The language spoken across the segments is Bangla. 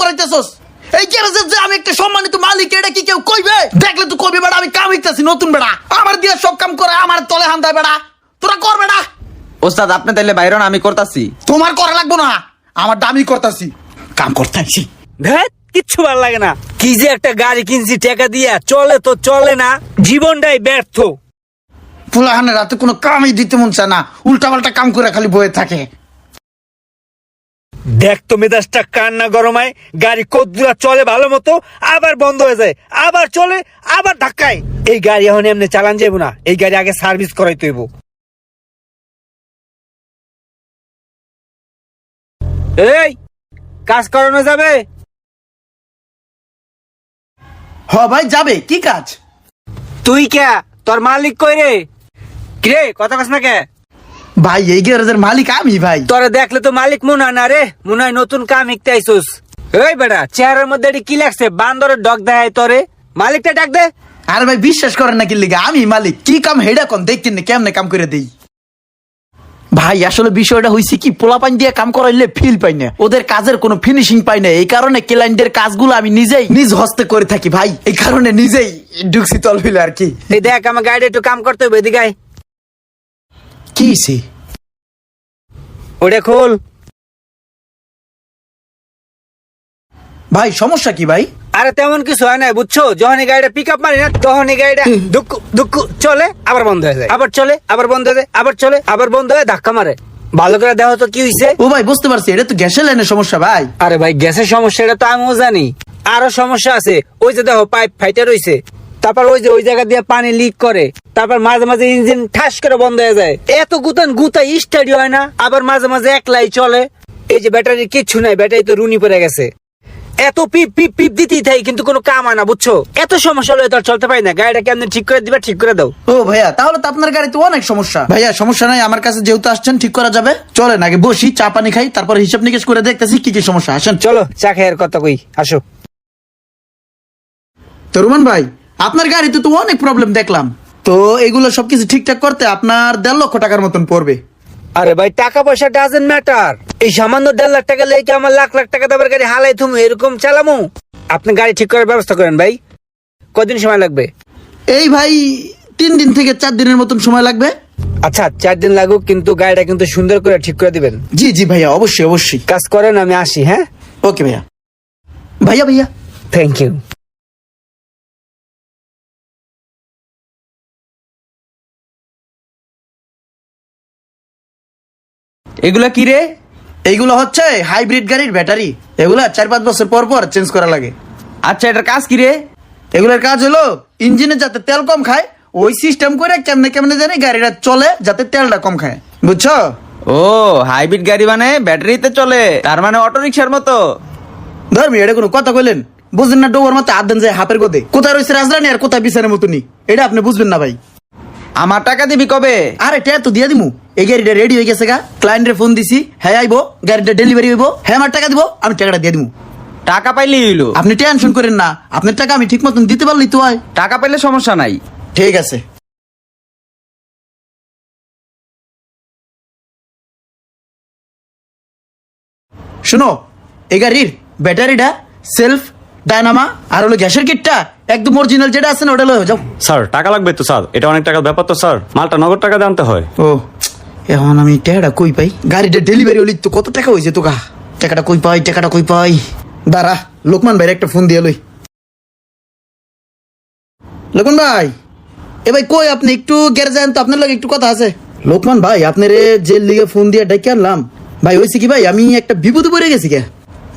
করাইতেছস? এই গ্যারেজের যে আমি একটা সম্মানিত মালিক এটা কি কেউ কইবে? দেখলে তুই কবি বেড়া আমি কাম হইতেছি নতুন বেড়া। আমার দিয়ে সব কাম করে আমার তলে হান্দায় বেড়া। তোরা কর বেড়া। ওস্তাদ আপনি তাইলে বাইরন আমি করতাছি। তোমার করা লাগবো না। আমার দামি করতাছি। কাম করতাছি ধ্যাত কিচ্ছু ভালো লাগে না। কি যে একটা গাড়ি কিনছি টাকা দিয়া চলে তো চলে না জীবনটাই ব্যর্থ। ফুলাহানের রাতে কোনো কামই দিতে মন চায় না। উল্টা পাল্টা কাম করে খালি বয়ে থাকে। দেখ তো মেজাজটা কান্না গরমায় গাড়ি কদ্দুরা চলে ভালো মতো আবার বন্ধ হয়ে যায়। আবার চলে আবার ধাক্কায়। এই গাড়ি এখন এমনি চালান যাব না। এই গাড়ি আগে সার্ভিস করাইতে হইব। এই কাজ করানো যাবে? হ ভাই যাবে। কি কাজ? তুই কে? তোর মালিক কই রে? কিরে কথা কাছ না কে? ভাই এই গ্যারেজের মালিক আমি ভাই। তোরে দেখলে তো মালিক মনে হয় না রে মনে হয় নতুন কাম শিখতে আইসুস। এই বেটা চেহারার মধ্যে এটি কি লাগছে? বান্দরের ডগ দেয় তোরে। মালিকটা ডাক দে। আরে ভাই বিশ্বাস করেন না কি লিগা? আমি মালিক কি কাম হেডা কোন? দেখতেন না কেমনে কাম করে দেই? ভাই আসলে বিষয়টা হইছে কি পোলাপান দিয়ে কাম করাইলে ফিল পাই না। ওদের কাজের কোনো ফিনিশিং পাই না। এই কারণে ক্লায়েন্টের কাজগুলো আমি নিজেই নিজ হস্তে করে থাকি ভাই। এই কারণে নিজেই ঢুকছি তল ফিলে আর কি। এই দেখ আমার গাড়ি একটু কাম করতে হবে এদিকে। কি হইছে? ওটা খোল। ভাই সমস্যা কি ভাই? আরে তেমন কিছু হয় না বুঝছ? যখন এই গাড়িটা পিক আপ মারি না তখন এই গাড়িটা দুঃখ দুঃখ চলে আবার বন্ধ হয়ে যায়। আবার চলে আবার বন্ধ হয়ে যায় আবার চলে আবার বন্ধ হয়ে ধাক্কা মারে। ভালো করে দেখো তো কি হইছে। ও ভাই বুঝতে পারছি এটা তো গ্যাসের লাইনের সমস্যা ভাই। আরে ভাই গ্যাসের সমস্যা এটা তো আমিও জানি। আরও সমস্যা আছে। ওই যে দেখো পাইপ ফাইটে রইছে তারপর ওই যে ওই জায়গা দিয়ে পানি লিক করে তারপর মাঝে মাঝে ইঞ্জিন ঠাস করে বন্ধ হয়ে যায়। এত গুতান গুতা স্টাডি হয় না আবার মাঝে মাঝে একলাই চলে। এই যে ব্যাটারি কিচ্ছু নাই ব্যাটারি তো রুনি পড়ে গেছে। এত পিপ পিপ পিপ দিতেই থাই কিন্তু কোনো কাম হয় না বুঝছ? এত সমস্যা হলে তো আর চলতে পারি না। গাড়িটা কেমন ঠিক করে দিবা ঠিক করে দাও। ও ভাইয়া তাহলে তো আপনার গাড়িতে অনেক সমস্যা। ভাইয়া সমস্যা নাই আমার কাছে যেহেতু আসছেন ঠিক করা যাবে। চলেন আগে বসি চা পানি খাই তারপর হিসাব নিকেশ করে দেখতেছি কি কি সমস্যা। আসেন। চলো চা খেয়ে কথা কই আসো। তো রুমান ভাই আপনার গাড়িতে তো অনেক প্রবলেম দেখলাম। তো এগুলো সবকিছু ঠিকঠাক করতে আপনার দেড় লক্ষ টাকার মতন পড়বে। আরে ভাই টাকা পয়সা ডাজেন্ট ম্যাটার এই সামান্য দেড় লাখ টাকা লেগে আমার লাখ লাখ টাকা দেবার গাড়ি হালাই তুমি এরকম চালামু? আপনি গাড়ি ঠিক করার ব্যবস্থা করেন ভাই। কদিন সময় লাগবে? এই ভাই তিন দিন থেকে চার দিনের মতন সময় লাগবে। আচ্ছা চার দিন লাগুক কিন্তু গাড়িটা কিন্তু সুন্দর করে ঠিক করে দিবেন। জি জি ভাইয়া অবশ্যই অবশ্যই। কাজ করেন আমি আসি হ্যাঁ? ওকে ভাইয়া। ভাইয়া ভাইয়া। থ্যাংক ইউ এগুলা কি রে? এইগুলো হচ্ছে হাইব্রিড গাড়ির ব্যাটারি। এগুলা চার পাঁচ বছর পর পর চেঞ্জ করা লাগে। আচ্ছা এটার কাজ কি রে? এগুলোর কাজ হলো ইঞ্জিনে যাতে তেল কম খায় ওই সিস্টেম করে কেমনে কেমনে জানি গাড়িটা চলে যাতে তেলটা কম খায়। বুঝছ? ও হাইব্রিড গাড়ি মানে ব্যাটারিতে চলে তার মানে অটো রিক্সার মতো। ধর্মী এটা কোনো কথা কইলেন? বুঝলেন না ডোবর মতো আট দেন যায় হাপের গদে। কোথায় রয়েছে রাজরানি আর কোথায় বিছানের মতনই? এটা আপনি বুঝবেন না ভাই। আমার টাকা দিবি কবে? আরে ট্যা তো দিয়ে দিমু। এই গাড়িটা রেডি হয়ে গেছে গা। ক্লায়েন্টের ফোন দিছি। হ্যাঁ আইবো। গাড়িটা ডেলিভারি হইবো। হ্যাঁ আমার টাকা দিব। আমি টাকাটা দিয়ে দিমু। টাকা পাইলে হইল। আপনি টেনশন করেন না। আপনার টাকা আমি ঠিক মতন দিতে পারলি তো হয়। টাকা পাইলে সমস্যা নাই। ঠিক আছে। শুনো এই গাড়ির ব্যাটারিটা সেলফ ডায়নামা আর হলো গ্যাসের কিটটা একদম অরিজিনাল যেটা আছে না ওটা লয়ে যাও। স্যার টাকা লাগবে তো স্যার। এটা অনেক টাকার ব্যাপার তো স্যার। মালটা নগদ টাকা দিয়ে আনতে হয়। ও এখন আমি টাকাটা কই পাই? গাড়িটা ডেলিভারি হলি তো কত টাকা হয়েছে তো গা টাকাটা কই পাই টাকাটা কই পাই? দাঁড়া লোকমান ভাইয়ের একটা ফোন দিয়ে লই। লোকমান ভাই এ ভাই কই আপনি? একটু গ্যারেজ যান তো আপনার লাগে একটু কথা আছে। লোকমান ভাই আপনার যে লিগে ফোন দিয়ে ডেকে আনলাম। ভাই হয়েছে কি ভাই? আমি একটা বিপদে পড়ে গেছি কে?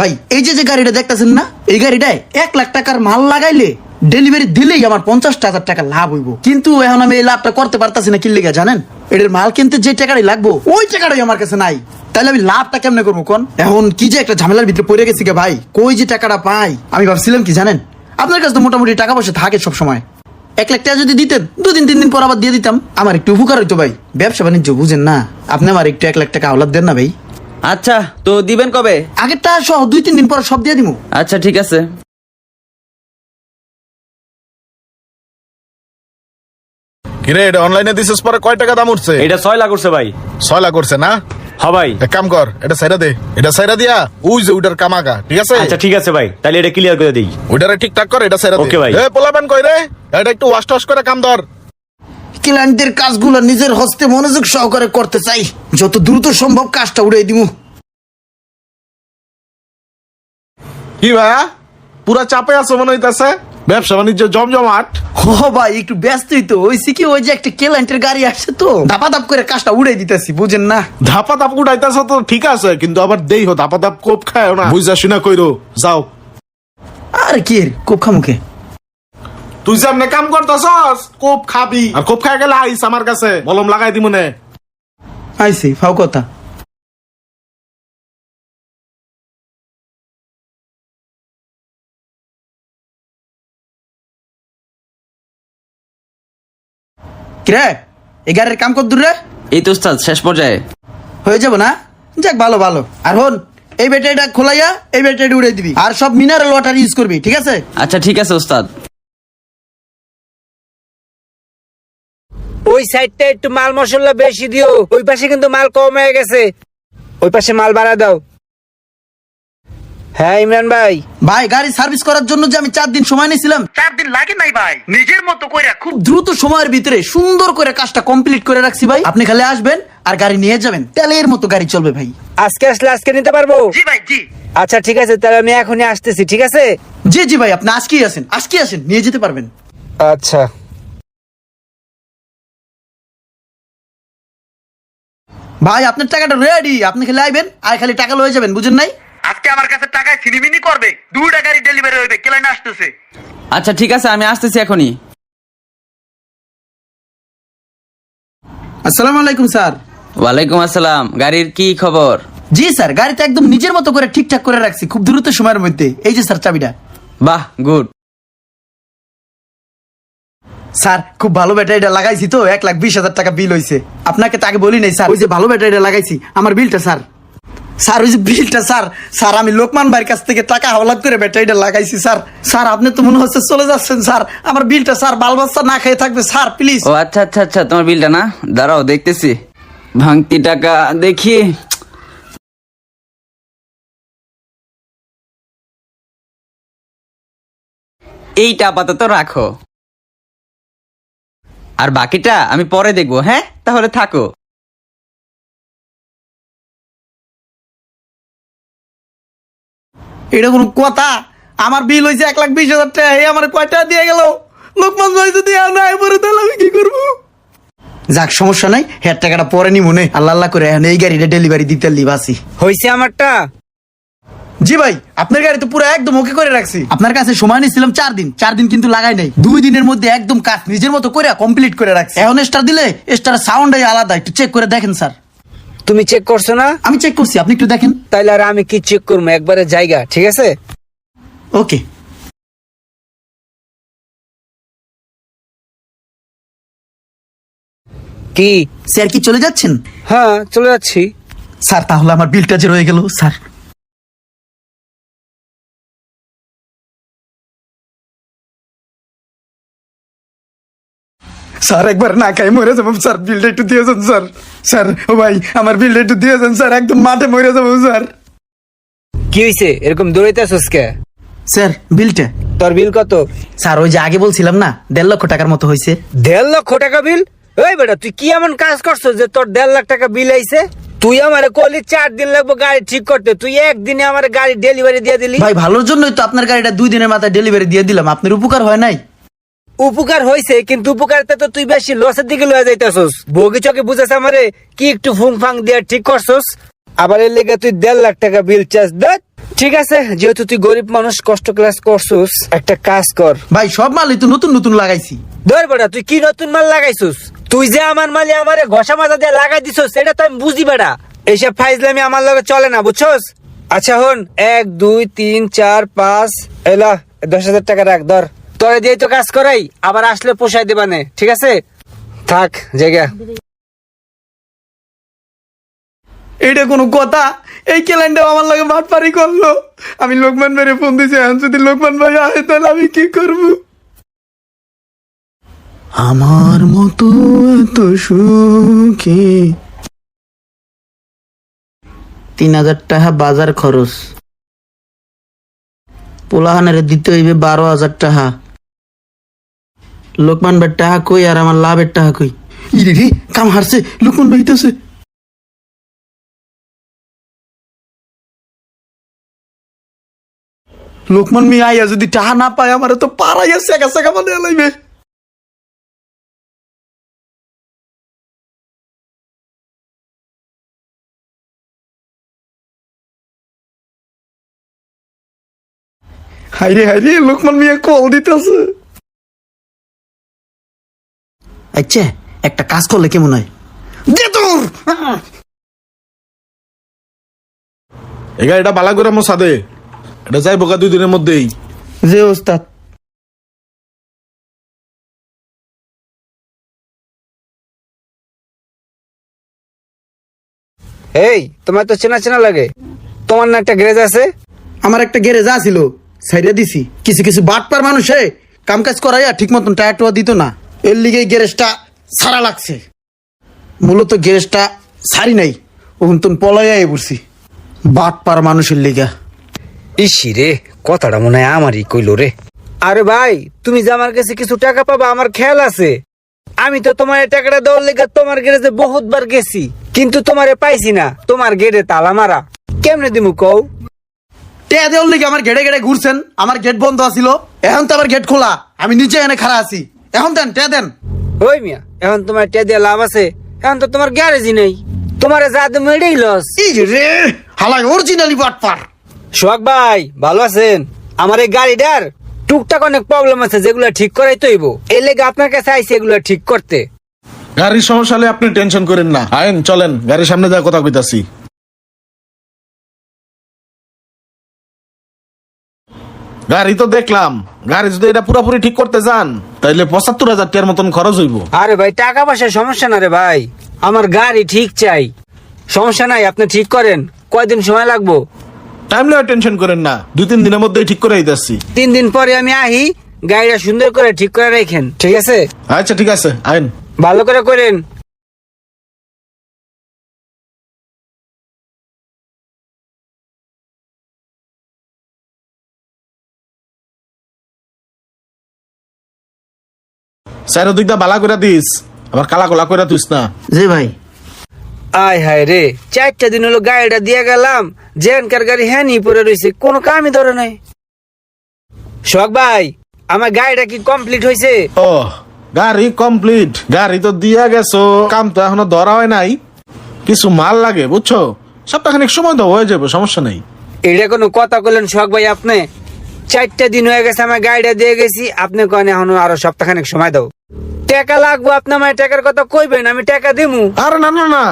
ভাই, এই যে যে গাড়িটা দেখতেছেন না, এই গাড়িটায় এক লাখ টাকার মাল লাগাইলে ডেলিভারি দিলেই আমার পঞ্চাশ হাজার টাকা লাভ হইব। কিন্তু এখন আমি এই লাভটা করতে পারতাছি না, কি লিগা জানেন? এটার মাল কিনতে যে টাকাটাই লাগবো, ওই টাকাটাই আমার কাছে নাই। তাহলে আমি লাভটা কেমনে করব কোন? এখন কি যে একটা ঝামেলার ভিতরে পড়ে গেছি কে ভাই, কই যে টাকাটা পাই? আমি ভাবছিলাম কি জানেন? আপনার কাছে তো মোটামুটি টাকা পয়সা থাকে সব সময় এক লাখ টাকা যদি দিতেন, দুদিন, তিন দিন পর আবার দিয়ে দিতাম। আমার একটু উপকার হইতো ভাই। ব্যবসা বাণিজ্য বুঝেন না। আপনি আমার একটু এক লাখ টাকা আওলাদ দেন না ভাই। আচ্ছা তো দিবেন কবে? আগেরটা সহ দুই তিন দিন পর সব দিয়ে দিমু। আচ্ছা ঠিক আছে। কিরে এটা অনলাইনে দিছিস পরে কয় টাকা দাম উঠছে? এটা ছয় লাখ উঠছে ভাই। ছয় লাখ করছে না? হ ভাই। এক কাম কর এটা সাইরা দে। এটা সাইরা দিয়া ওই যে ওইটার কামাকা ঠিক আছে? আচ্ছা ঠিক আছে ভাই। তাহলে এটা ক্লিয়ার করে দিই। ওইটারে ঠিকঠাক কর এটা সাইরা দে। Okay, ভাই। এ পোলাপান কই রে? এটা একটু ওয়াশ টস করে কাম ধর। ক্লায়েন্টের কাজগুলো নিজের হস্তে মনোযোগ সহকারে করতে চাই। যত দ্রুত সম্ভব কাজটা উড়াই দিব কি ভাইয়া? পুরা চাপে আছো মনে হইতাছে? ব্যবসা বাণিজ্য জমজমাট। ও ভাই একটু ব্যস্তই তো। ওই কি ওই যে একটা ক্লায়েন্টের গাড়ি আসছে তো? ধাপা ধাপ করে কাজটা উড়াই দিতেছি বুঝেন না? ধাপা ধাপ উঠাইতেছ তো ঠিক আছে কিন্তু আবার দেই হো ধাপা ধাপ কোপ খায় না। বুঝা শুনা কইরো যাও। আর কি কোপ খামুখে তুই সামনে কাম করতেছস কোপ খাবি। আর কোপ খাই গেলে আইস আমার কাছে মলম লাগাই দি মনে আইসি ফাও কথা। কিরে এই গাড়ির কাম কর দূর? রে এই তো উস্তাদ শেষ পর্যায়ে। হয়ে যাব না? যাক ভালো ভালো। আর হন এই ব্যাটারিটা খোলাইয়া এই ব্যাটারি উড়ে দিবি। আর সব মিনারেল ওয়াটার ইউজ করবি ঠিক আছে? আচ্ছা ঠিক আছে উস্তাদ ওই সাইডটা একটু মাল মশলা বেশি দিও। ওই পাশে কিন্তু মাল কম হয়ে গেছে। ওই পাশে মাল বাড়া দাও। হ্যাঁ ইমরান ভাই। ভাই গাড়ি সার্ভিস করার জন্য যে আমি চার দিন সময় নিয়েছিলাম চার দিন লাগে নাই ভাই। নিজের মতো করে খুব দ্রুত সময়ের ভিতরে সুন্দর করে কাজটা কমপ্লিট করে রাখছি ভাই। আপনি খালি আসবেন আর গাড়ি নিয়ে যাবেন। তেলের মতো গাড়ি চলবে ভাই। আজকে আসলে আজকে নিতে পারব? জি ভাই জি। আচ্ছা ঠিক আছে তাহলে আমি এখনই আসতেছি ঠিক আছে? জি জি ভাই আপনি আজকেই আসেন আজকেই আসেন নিয়ে যেতে পারবেন। আচ্ছা। ভাই আপনার টাকাটা রেডি আপনি খালি আইবেন আর খালি টাকা লয়ে যাবেন বুঝেন নাই? আজকে আমার কাছে টাকায় সিনিমিনি করবে দুটা গাড়ি ডেলিভারি হইবে কেলাইন আসতেছে। আচ্ছা ঠিক আছে আমি আসতেছি এখনই। আসসালামু আলাইকুম স্যার। ওয়ালাইকুম আসসালাম। গাড়ির কি খবর? জি স্যার গাড়িতে একদম নিজের মতো করে ঠিকঠাক করে রাখছি খুব দ্রুত সময়ের মধ্যে। এই যে স্যার চাবিটা। বাহ গুড স্যার, খুব ভালো ব্যাটারিটা লাগাইছি তো, এক লাখ বিশ হাজার টাকা বিল হয়েছে আপনাকে তাকে বলি নাই, স্যার, ওই যে ভালো ব্যাটারিটা লাগাইছি, আমার বিলটা স্যার। স্যার, ওই যে বিলটা স্যার স্যার, আমি লোকমান ভাইয়ের কাছ থেকে টাকা হাওলাত করে ব্যাটারিটা লাগাইছি, স্যার। স্যার, আপনি তো মনে হচ্ছে চলে যাচ্ছেন, স্যার। আমার বিলটা স্যার, বাল বাচ্চা না খেয়ে থাকবে, স্যার প্লিজ ও আচ্ছা আচ্ছা আচ্ছা তোমার বিলটা না? দাঁড়াও, দেখতেছি। ভাঙতি টাকা, দেখি। এইটা আপাতত রাখো। আর বাকিটা আমি পরে দেখব হ্যাঁ? তাহলে থাকো। এটা কোনো কথা? আমার বিল হয়েছে এক লাখ বিশ হাজার টাকা এই আমার কয়টা দিয়ে গেল? লোকমান ভাই যদি না পরে তাহলে আমি কি করব? যাক সমস্যা নাই হের টাকাটা পরে নি। মনে আল্লাহ আল্লাহ করে এখন এই গাড়িটা ডেলিভারি দিতে লিবাসি। হয়েছে আমারটা? জি ভাই আপনার গাড়ি তো পুরো একদম ওকে করে রাখছি। আপনার কাছে সময় নিয়েছিলাম চার দিন। চার দিন কিন্তু লাগাই নাই। দুই দিনের মধ্যে একদম কাজ নিজের মতো করে কমপ্লিট করে রাখছি। এখন স্টার দিলে স্টার সাউন্ডই আলাদা একটু চেক করে দেখেন স্যার তুমি চেক করছ না? আমি চেক করছি আপনি একটু দেখেন। তাইলে আর আমি কি চেক করব? একবারে জায়গা ঠিক আছে? ওকে। কি? স্যার কি চলে যাচ্ছেন? হ্যাঁ চলে যাচ্ছি। স্যার তাহলে আমার বিলটা যে রয়ে গেল স্যার। স্যার একবার না খাই মরে যাব। স্যার বিলটা একটু দিয়েছেন স্যার। স্যার ও ভাই আমার বিলটা একটু দিয়েছেন স্যার একদম মাঠে মরে যাব স্যার। কি হয়েছে এরকম দৌড়াইতেছস কে? স্যার বিলটা। তোর বিল কত? স্যার ওই যে আগে বলছিলাম না দেড় লক্ষ টাকার মতো হয়েছে দেড় লক্ষ টাকা বিল? ওই বেটা তুই কি এমন কাজ করছ যে তোর দেড় লাখ টাকা বিল আইছে? তুই আমার কলি চার দিন লাগবে গাড়ি ঠিক করতে তুই একদিনে আমার গাড়ি ডেলিভারি দিয়ে দিলি? ভাই ভালোর জন্যই তো আপনার গাড়িটা দুই দিনের মাথায় ডেলিভারি দিয়ে দিলাম আপনার উপকার হয় নাই। উপকার হয়েছে কিন্তু উপকারতে তো তুই বেশি লসের দিকে লয়ে যাইতেছস। বগি চকে বুঝাস আমারে কি একটু ফুং ফাং দিয়ে ঠিক করছস? আবার এর লেগে তুই দেড় লাখ টাকা বিল চাস দেখ ঠিক আছে যেহেতু তুই গরিব মানুষ কষ্ট ক্লাস করছস একটা কাজ কর। ভাই সব মালই তো নতুন নতুন লাগাইছি। ধর বেটা তুই কি নতুন মাল লাগাইছিস? তুই যে আমার মালে আমারে ঘষা মাজা দিয়ে লাগাই দিছস সেটা তো আমি বুঝি বেটা। এইসব ফাইজলামি আমার লগে চলে না বুঝছস? আচ্ছা হন এক দুই তিন চার পাঁচ এলা দশ হাজার টাকা রাখ ধর। তোরে দিয়ে তো কাজ করাই, আবার আসলে পোষাই দেবানে ঠিক আছে? থাক, জায়গা। এটা কোনো কথা? এই ক্যালেন্ডার আমার লাগে মাঠপারি করল। আমি লোকমান ভাইয়ের ফোন দিয়েছি এখন যদি লোকমান ভাই আয় তাহলে আমি কি করব? আমার মতো এত সুখী। তিন হাজার টাকা বাজার খরচ। পোলাহানের দিতে হইবে বারো হাজার টাকা। লোকমান ভাই টাকা কই আর আমার লাভের টাকা কই? ইরে কাম হারছে, লোকমান ভাই তো লোকমান মি আইয়া যদি টাকা না পায়, আমার তো পাড়াইয়া সেকা সেকা মানে লাইবে। হাইরে হাইরে, লোকমান মিয়া কল দিতেছে। আচ্ছা একটা কাজ করলে কেমন হয়? দে তোর! এই গাড়িটা বালা করে দে এটা যাইব গা দুই দিনের মধ্যেই। যে ওস্তাদ। এই তোমার তো চেনা চেনা লাগে। তোমার না একটা গ্যারেজ আছে? আমার একটা গ্যারেজ ছিল সাইডে দিছি। কিছু কিছু বাটপার মানুষে কাম কাজ করাইয়া ঠিক মতন টায়ার টোয়া দিত না। এর লিগে গ্যারেজটা সারা লাগছে। মূলত গ্যারেজটা সারি নাই ওখান তুন পলাইয়াই পড়ছি। বাটপার মানুষের লিগা। ইসি রে কথাটা মনে হয় আমারই কইলো রে। আরে ভাই তুমি যে আমার কাছে কিছু টাকা পাবা আমার খেয়াল আছে। আমি তো তোমার এই টাকাটা দেওয়ার লেগে তোমার গেড়ে বহুতবার গেছি কিন্তু তোমারে পাইছি না। তোমার গেড়ে তালা মারা। কেমনে দিমু কও? টেয়া দেওয়ার লিগে আমার গেড়ে গেড়ে ঘুরছেন আমার গেট বন্ধ আছিল এখন তো আমার গেট খোলা আমি নিচে এনে খাড়া আছি। এখন দেন টেয়া দেন। ওই মিয়া এখন তোমার টে দিয়ে লাভ আছে এখন তো তোমার গ্যারেজই নেই। তোমার যা তুমি এটাই লস। এই যে রে হালাই অরিজিনালি বাটপার সোহাগ ভাই ভালো আছেন? আমার এই গাড়িটার টুকটাক অনেক প্রবলেম আছে যেগুলো ঠিক করাই তৈব এই লেগে আপনার কাছে আইসি এগুলো ঠিক করতে। গাড়ির সমস্যা হলে আপনি টেনশন করেন না। আইন চলেন গাড়ির সামনে যা কথা কইতাছি। গাড়ি তো দেখলাম। গাড়ি যদি এটা পুরোপুরি ঠিক করতে যান তাইলে পঁচাত্তর হাজার টাকার মতন খরচ হইব। আরে ভাই টাকা পয়সার সমস্যা না রে ভাই। আমার গাড়ি ঠিক চাই। সমস্যা নাই আপনি ঠিক করেন। কয়দিন সময় লাগবো? টাইম লয়ে টেনশন করেন না। দুই তিন দিনের মধ্যেই ঠিক করে দিতেছি তিন দিন পরে আমি আহি গাড়িটা সুন্দর করে ঠিক করে রাখেন। ঠিক আছে? আচ্ছা ঠিক আছে। আইন। ভালো করে করেন। চারো দিকটা বালা করে দিস। আবার কালা কোলা করে দিস না। যে ভাই। আয় হায় রে চারটা দিন হলো গাড়িটা দিয়ে গেলাম জেনকার গাড়ি হ্যাঁ নিয়ে পড়ে রয়েছে কোনো কামই ধরে নাই। শখ ভাই আমার গাড়িটা কি কমপ্লিট হয়েছে ও গাড়ি কমপ্লিট গাড়ি তো দিয়া গেছো কাম তো এখনও ধরা হয় নাই। কিছু মাল লাগে বুঝছ? সপ্তাহখানিক সময় তো হয়ে যাবে সমস্যা নেই। এটা কোনো কথা বললেন শখ ভাই আপনি? চারটা দিন হয়ে গেছে আমার গাড়িটা দিয়ে গেছি। আপনি কেন এখনও আরও সপ্তাহখানেক সময় দাও। টাকা লাগবো আপনি আমার টাকার কথা কইবেন আমি টাকা দিমু। আর না না না।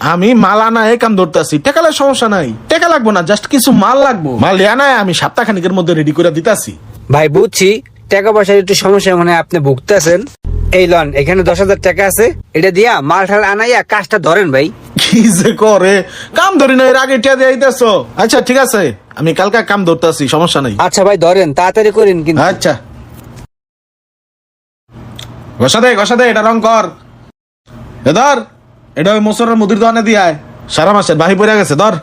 আমি মাল আনা কাম ধরতেছি। টেকালের সমস্যা নাই। টেকা লাগবো না জাস্ট কিছু মাল লাগবো। মাল আনা আমি সপ্তাহখানিকের মধ্যে রেডি করে দিতাছি। ভাই বুঝছি। টাকা পয়সার একটু সমস্যা মানে আপনি ভুগতেছেন। এই লন এখানে দশ হাজার টাকা আছে। এটা দিয়া মাল ঠাল আনাইয়া কাজটা ধরেন ভাই। কি যে করে? কাম ধরি না এর আগে টিয়া দিয়ে আইতেছো। আচ্ছা ঠিক আছে। আমি কালকে কাম ধরতেছি সমস্যা নাই। আচ্ছা ভাই ধরেন তাড়াতাড়ি করেন কিন্তু। আচ্ছা। ঘষা দে ঘষা দে এটা রং কর। এ ধর এটা ওই মোসরের মুদির দোকানে দিয়ায় সারা মাসের বাহি পড়ে গেছে ধর।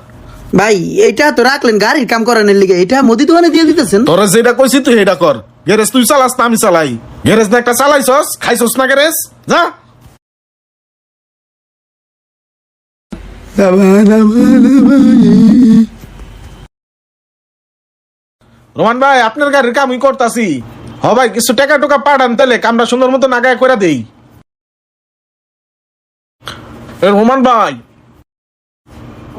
ভাই এটা তো রাখলেন গাড়ির কাম করানোর লিগে। এটা মোদি দোকানে দিয়ে দিতেছেন? তোরা যেটা কইছি তুই এটা কর। গ্যারেজ তুই চালাস না আমি চালাই। গ্যারেজ না একটা চালাইছস খাইছস না গ্যারেজ? যা। রোমান ভাই, আপনার গাড়ির কামই করতাছি। হ ভাই, কিছু টাকা টুকা পাঠান তাহলে, কামটা সুন্দর মতো নাগায় করে দেই। রোমান ভাই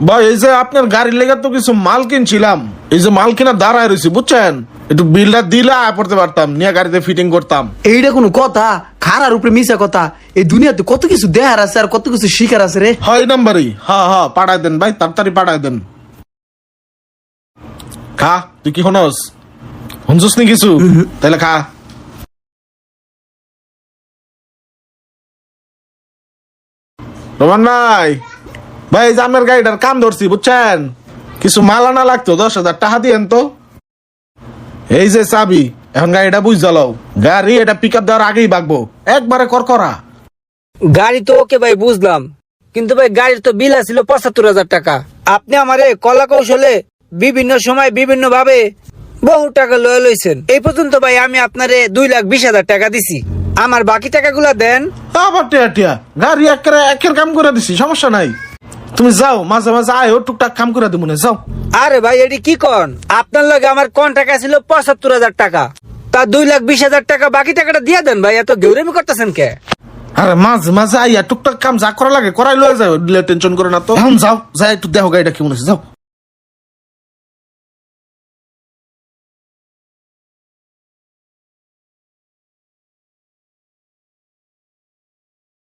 ভাই, এই যে আপনার গাড়ির লেগে তো কিছু মাল কিনছিলাম, এই যে মাল কিনা দাঁড়ায় রয়েছি বুঝছেন? একটু বিলটা দিলে আয় পড়তে পারতাম নিয়ে গাড়িতে ফিটিং করতাম। এইটা কোনো কথা? খারার উপরে মিশা কথা। এই দুনিয়াতে কত কিছু দেহার আছে আর কত কিছু শিকার আছে রে? হয় নাম্বারই। হ্যাঁ হ্যাঁ পাঠায় দেন ভাই তাড়াতাড়ি পাঠায় দেন। খা তুই কি হনস হনসস নি কিছু? তাহলে খা। রোমান ভাই ভাই আপনার গাড়িটার কাম ধরছি বুঝছেন? কিছু মাল আনা লাগতো দশ হাজার টাকা দিয়েন তো। এই যে চাবি এখন গাড়িটা বুঝ জ্বালাও। গাড়ি এটা পিক আপ দেওয়ার আগেই বাগবো। একবারে করকরা গাড়ি তো ওকে ভাই বুঝলাম। কিন্তু ভাই গাড়ির তো বিল আছিল পঁচাত্তর হাজার টাকা। আপনি আমারে কলা কৌশলে বিভিন্ন সময় বিভিন্ন ভাবে বহু টাকা লয়ে লইছেন। এই পর্যন্ত ভাই আমি আপনারে দুই লাখ বিশ হাজার টাকা দিছি। আমার বাকি টাকাগুলা দেন। আবার টিয়া টিয়া গাড়ি একের একের কাম করে দিছি সমস্যা নাই। তুমি যাও মাঝে মাঝে আয়ো টুকটাক কাম করে দেবো না যাও। আরে ভাই এটি কি কন? আপনার লগে আমার কন্ট্রাক্ট ছিল পঁচাত্তর হাজার টাকা। তা দুই লাখ বিশ হাজার টাকা বাকি টাকাটা দিয়ে দেন ভাই এত গেউরেমি করতেছেন কে? আরে মাঝে মাঝে আইয়া টুকটাক কাম যা করা লাগে করাই লয়ে যাও টেনশন করে না তো। এখন যাও যাই একটু দেখো গাড়িটা কেমন আছে যাও।